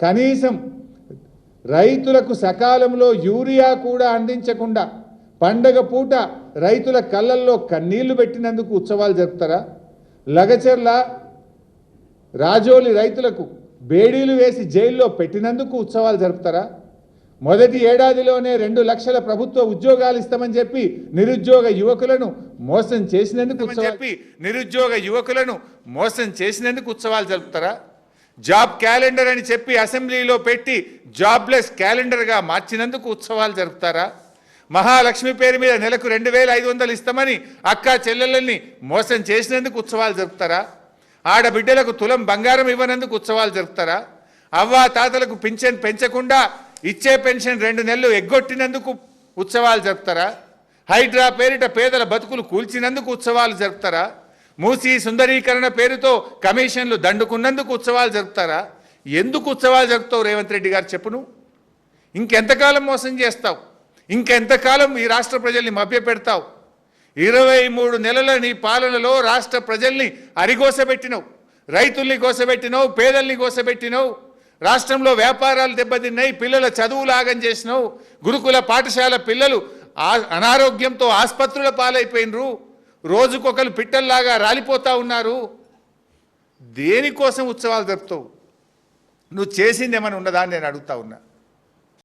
కనీసం రైతులకు సకాలంలో యూరియా కూడా అందించకుండా పండగ పూట రైతుల కళ్ళల్లో కన్నీళ్ళు పెట్టినందుకు ఉత్సవాలు జరుపుతారా? లగచర్ల రాజోలి రైతులకు బేడీలు వేసి జైల్లో పెట్టినందుకు ఉత్సవాలు జరుపుతారా? మొదటి ఏడాదిలోనే రెండు లక్షల ప్రభుత్వ ఉద్యోగాలు ఇస్తామని చెప్పి నిరుద్యోగ యువకులను మోసం చేసినందుకు చెప్పి నిరుద్యోగ యువకులను మోసం చేసినందుకు ఉత్సవాలు జరుపుతారా? జాబ్ క్యాలెండర్ అని చెప్పి అసెంబ్లీలో పెట్టి జాబ్లెస్ క్యాలెండర్గా మార్చినందుకు ఉత్సవాలు జరుపుతారా? మహాలక్ష్మి పేరు మీద నెలకు రెండు వేల ఐదు వందలు ఇస్తామని అక్క చెల్లెళ్ళని మోసం చేసినందుకు ఉత్సవాలు జరుపుతారా? ఆడబిడ్డలకు తులం బంగారం ఇవ్వనందుకు ఉత్సవాలు జరుపుతారా? అవ్వా తాతలకు పింఛన్ పెంచకుండా ఇచ్చే పెన్షన్ రెండు నెలలు ఎగ్గొట్టినందుకు ఉత్సవాలు జరుపుతారా? హైడ్రా పేరిట పేదల బతుకులు కూల్చినందుకు ఉత్సవాలు జరుపుతారా? మూసి సుందరీకరణ పేరుతో కమిషన్లు దండుకున్నందుకు ఉత్సవాలు జరుపుతారా? ఎందుకు ఉత్సవాలు జరుపుతావు రేవంత్ రెడ్డి గారు చెప్పును? ఇంకెంతకాలం మోసం చేస్తావు? ఇంకెంతకాలం ఈ రాష్ట్ర ప్రజల్ని మభ్యపెడతావు? ఇరవై మూడు నెలల నీ పాలనలో రాష్ట్ర ప్రజల్ని అరిగోసబెట్టినవు రైతుల్ని కోసబెట్టినవు పేదల్ని కోసబెట్టినవు రాష్ట్రంలో వ్యాపారాలు దెబ్బతిన్నాయి పిల్లల చదువులు ఆగం చేసినావు గురుకుల పాఠశాల పిల్లలు ఆ- అనారోగ్యంతో ఆసుపత్రుల పాలైపోయినరు. రోజుకొకరు పిట్టల్లాగా రాలిపోతూ ఉన్నారు. దేనికోసం ఉత్సవాలు జరుపుతావు? నువ్వు చేసింది ఏమైనా ఉన్నదా అని నేను అడుగుతా ఉన్నా.